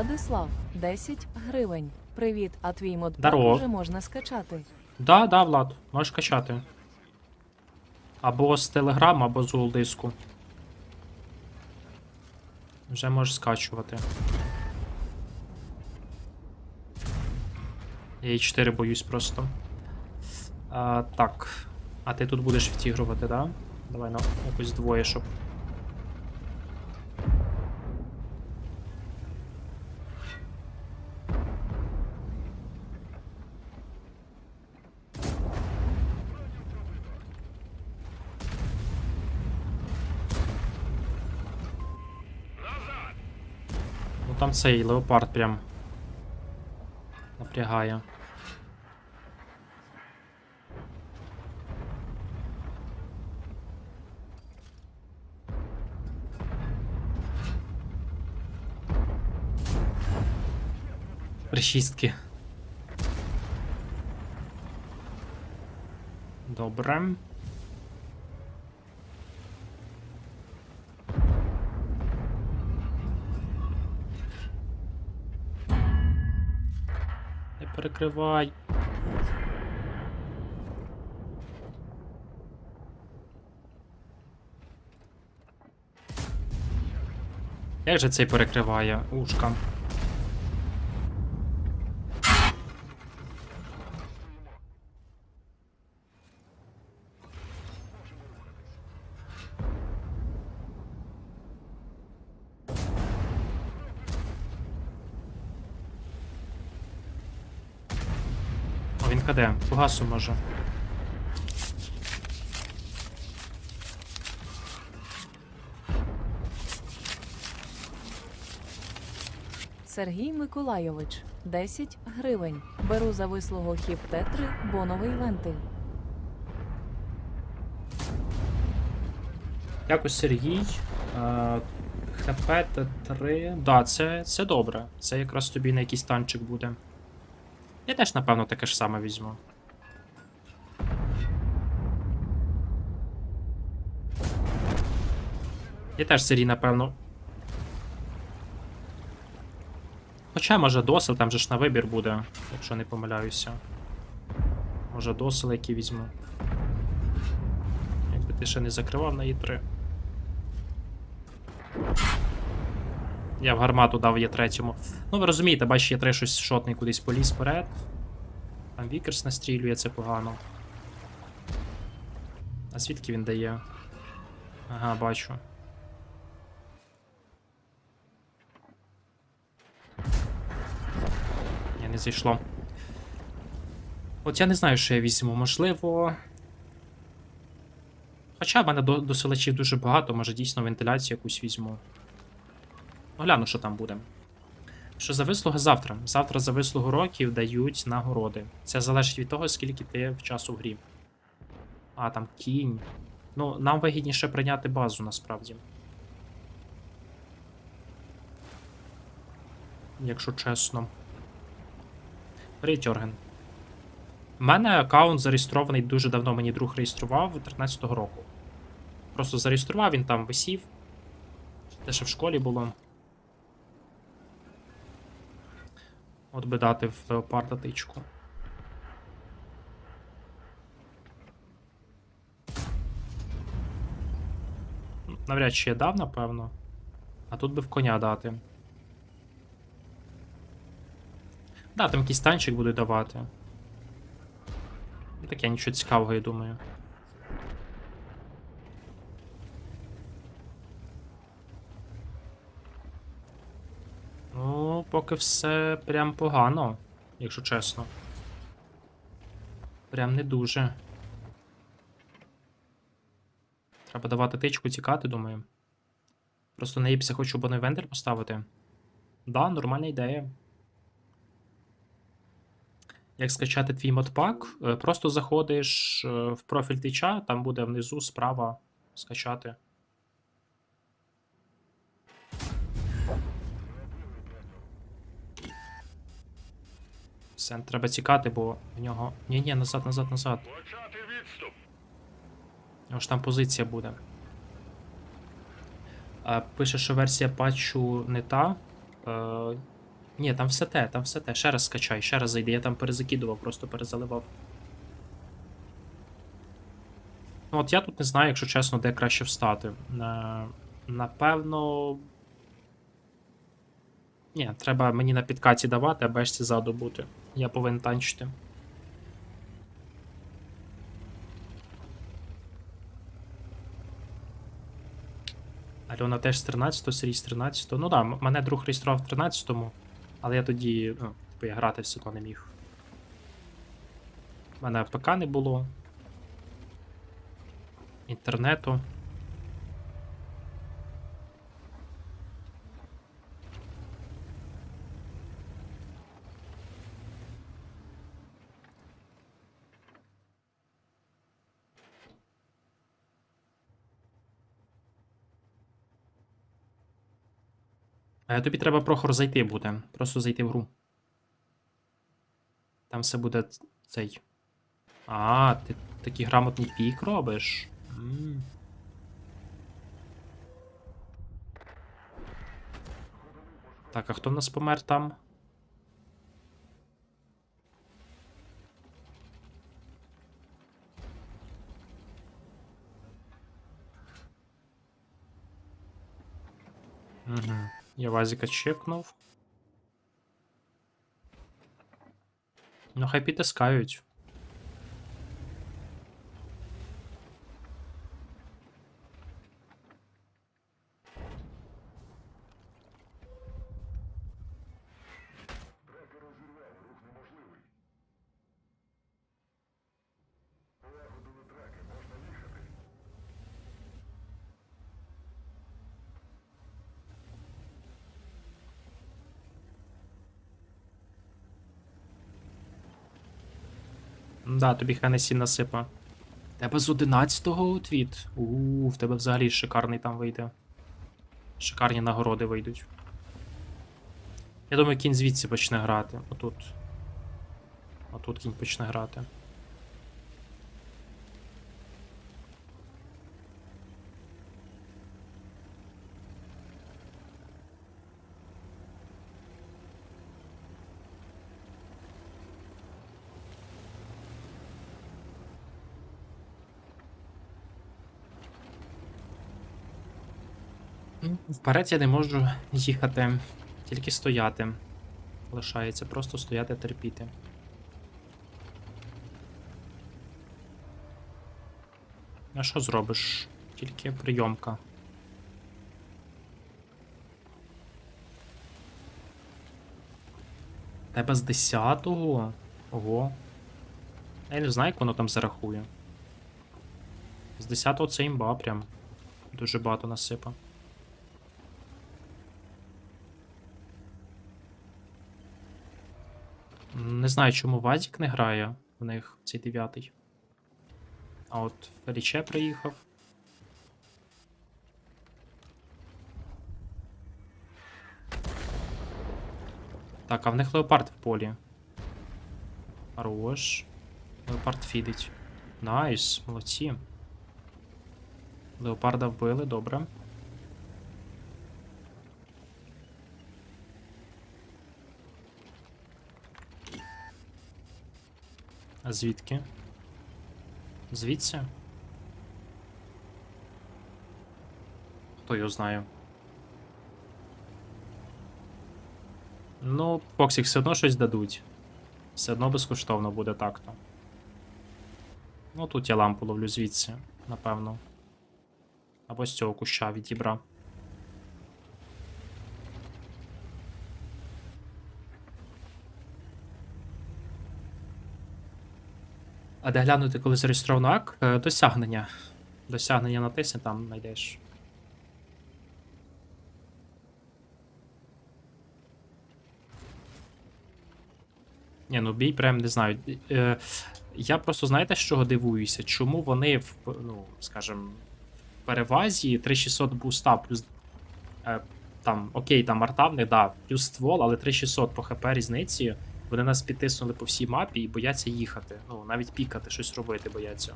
Владислав, 10 гривень. Привіт, а твій Здорово. вже можна скачати. Да, да, Влад, можеш качати. Або з Telegram, або з диску. Вже можеш скачувати. Я і 4 боюсь просто. А, так. А ти тут будеш відігрувати, да? Давай на якось двоє, щоб. Там цей леопард прям напрягає. Пришістки. Добре. Перекривай. Як же цей перекриває ушка? О, він каде? Погасу може. Сергій Миколайович, 10 гривень. Беру завислого хіп Т3, боновий вентиль. Якось Сергій. Е, ХП Т3. Да, це, це добре. Це якраз тобі на якийсь танчик буде. Я теж, напевно, таке ж саме візьму. Я теж Сергій, напевно. Хоча, може, досил, там же ж на вибір буде, якщо не помиляюся. Може, досил, який візьму. Якби ти ще не закривав на Е3. Я в гармату дав є третьому. Ну, ви розумієте, бачиш, є 3 щось шотний кудись поліз вперед. Там Вікерс настрілює, це погано. А звідки він дає? Ага, бачу. Ні, не зайшло. От я не знаю, що я візьму. Можливо. Хоча в мене до, досилачів дуже багато, може дійсно вентиляцію якусь візьму. Ну, гляну, що там буде. Що за вислуга завтра? Завтра за вислугу років дають нагороди. Це залежить від того, скільки ти в часу в грі. А, там кінь. Ну, нам вигідніше прийняти базу насправді. Якщо чесно. Привіт, Йорген. У мене аккаунт зареєстрований дуже давно мені друг реєстрував 13-го року. Просто зареєстрував, він там висів. Те, що в школі було. От би дати в леопарда тичку. Навряд чи я дав, напевно. А тут би в коня дати. Да, там якийсь танчик буде давати. Ну, Таке нічого цікавого, я думаю. Ну, поки все прям погано, якщо чесно. Прям не дуже. Треба давати тичку тікати, думаю. Просто на іпсі хочу боний вентиль поставити. Да, нормальна ідея. Як скачати твій модпак, Е, просто заходиш е, в профіль твіча, там буде внизу справа скачати. Все, треба тікати, бо в нього. Ні, ні, назад, назад, назад. Почати відступ. У нього ж там позиція буде. А, пише, що версія патчу не та. Е, Ні, там все те, там все те. Ще раз скачай, ще раз зайди. Я там перезакидував, просто перезаливав. Ну, от я тут не знаю, якщо чесно, де краще встати. Е, напевно. Ні, треба мені на підкаті давати, а бешці ззаду бути. Я повинен танчити. Альона теж з 13-го, Сергій з 13-го. Ну да, мене друг реєстрував в 13-му, але я тоді, ну, типу, я грати все одно не міг. У мене ПК не було. Інтернету. Тобі треба прохор зайти буде. Просто зайти в гру. Там все буде цей. А, ти такий грамотний пік робиш. М. Так, а хто в нас помер там? Угу. Я Вазіка чекнув. Ну, хай підтискають. Да, тобі Хенесі насипа. Тебе з 11-го отвіт. Ууу, в тебе взагалі шикарний там вийде. Шикарні нагороди вийдуть. Я думаю, кінь звідси почне грати. Отут. Отут кінь почне грати. Вперед я не можу їхати, тільки стояти. Лишається просто стояти терпіти. А що зробиш? Тільки прийомка. Тебе з 10-го? Ого. Я не знаю, як воно там зарахує. З 10-го це імба прям. Дуже багато насипа. Не знаю, чому Вазік не грає в них цей дев'ятий. А от Феліче приїхав. Так, а в них леопард в полі. Хорош. Леопард фідить. Найс, молодці. Леопарда вбили, добре. А звідки? Звідси? Хто його знає? Ну, Фоксік все одно щось дадуть. Все одно безкоштовно буде так-то. Ну, тут я лампу ловлю звідси, напевно. Або з цього куща відібрав. А де глянути, коли зареєстровано ак? Е, Досягнення. Досягнення натисни, там знайдеш. Ні, ну бій прям не знаю. Е, я просто знаєте, з чого дивуюся? Чому вони в, ну, скажем, в перевазі 3600 буста плюс. Е, там, окей, там арта в них, да, плюс ствол, але 3600 по ХП різниці. Вони нас підтиснули по всій мапі і бояться їхати. Ну, навіть пікати, щось робити бояться.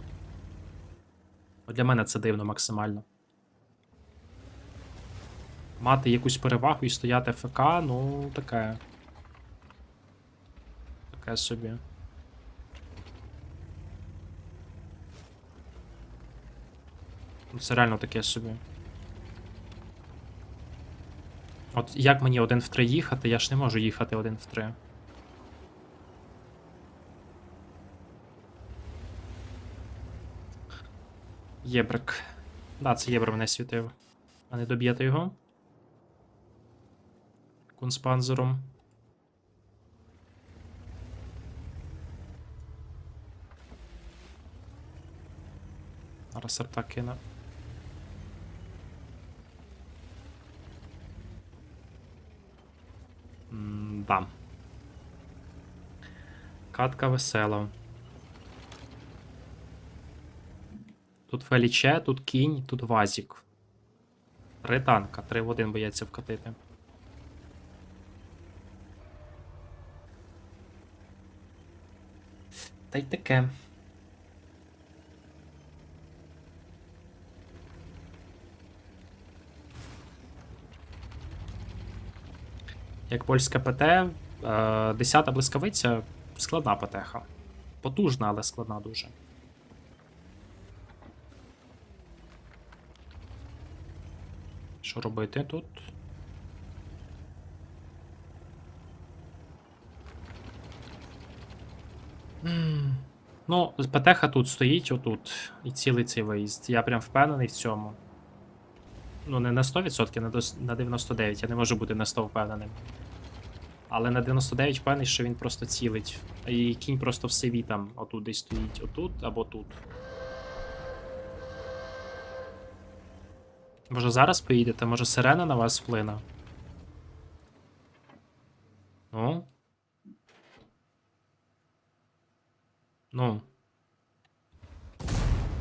От для мене це дивно максимально. Мати якусь перевагу і стояти ФК, ну таке. Таке собі. Ну, Це реально таке собі. От як мені один в три їхати, я ж не можу їхати один в три. Єбрик. Да, це єбр мене світив. А не доб'єте його? Кунспанзером. Зараз арта кине. Да. Катка весела. Тут Феліче, тут кінь, тут Вазік. Три танка, три в один бояться вкатити. Та й таке. Як польська ПТ, е, 10-та блискавиця складна ПТХ. Потужна, але складна дуже. Що робити тут? Ну, ПТХ тут стоїть отут і цілий цей виїзд. Я прям впевнений в цьому. Ну, не на 100%, на дос- на 99%. Я не можу бути на 100 впевненим. Але на 99 впевнений, що він просто цілить. І кінь просто в сиві там отут десь стоїть. Отут або тут. Може зараз поїдете? Може сирена на вас вплине? Ну? Ну.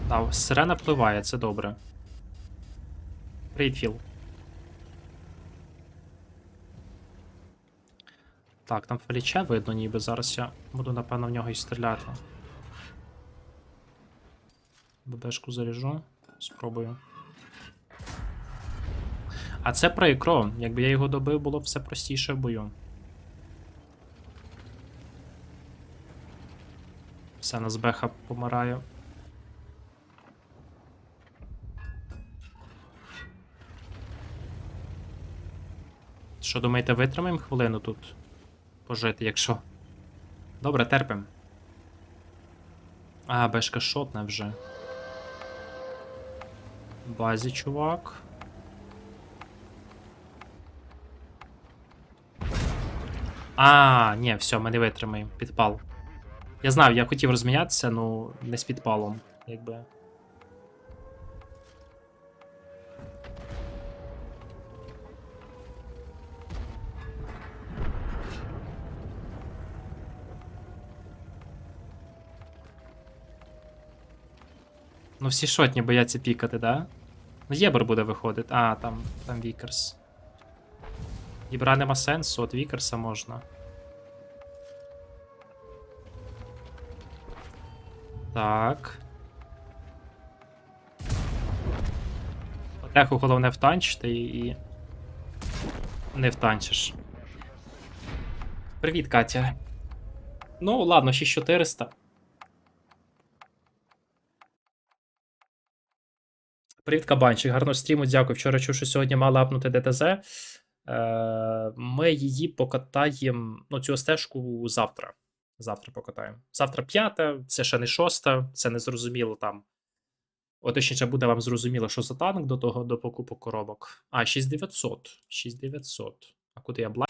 Так, сирена впливає, це добре. Привіт, Філ. Так, там Феліче видно, ніби зараз я буду, напевно, в нього і стріляти. ББшку заряжу. Спробую. А це прикро. Якби я його добив, було б все простіше в бою. Все, на збеха помираю. Що думаєте, витримаємо хвилину тут пожити, якщо. Добре, терпим. А, бешка шотне вже. Базі, чувак. А, ні, все, ми не витримаємо. Підпал. Я знав, я хотів розмінятися, ну не з підпалом, якби. Ну, всі шотні бояться пікати, да? Ну, Єбер буде виходити. А, там, там Вікерс. Єбра нема сенсу, от Вікерса можна. Так. Патеху головне втанчити і. і Не втанчиш. Привіт, Катя. Ну, ладно, 6400. Привіт, кабанчик. Гарного стріму, дякую. Вчора чув, що сьогодні мала апнути ДТЗ. Е, ми її покатаємо, ну, цю стежку завтра. Завтра покатаємо. Завтра п'ята, це ще не шоста, це не зрозуміло там. От точніше буде вам зрозуміло, що за танк до того до покупок коробок. А, 6900. 6900. А куди я бла?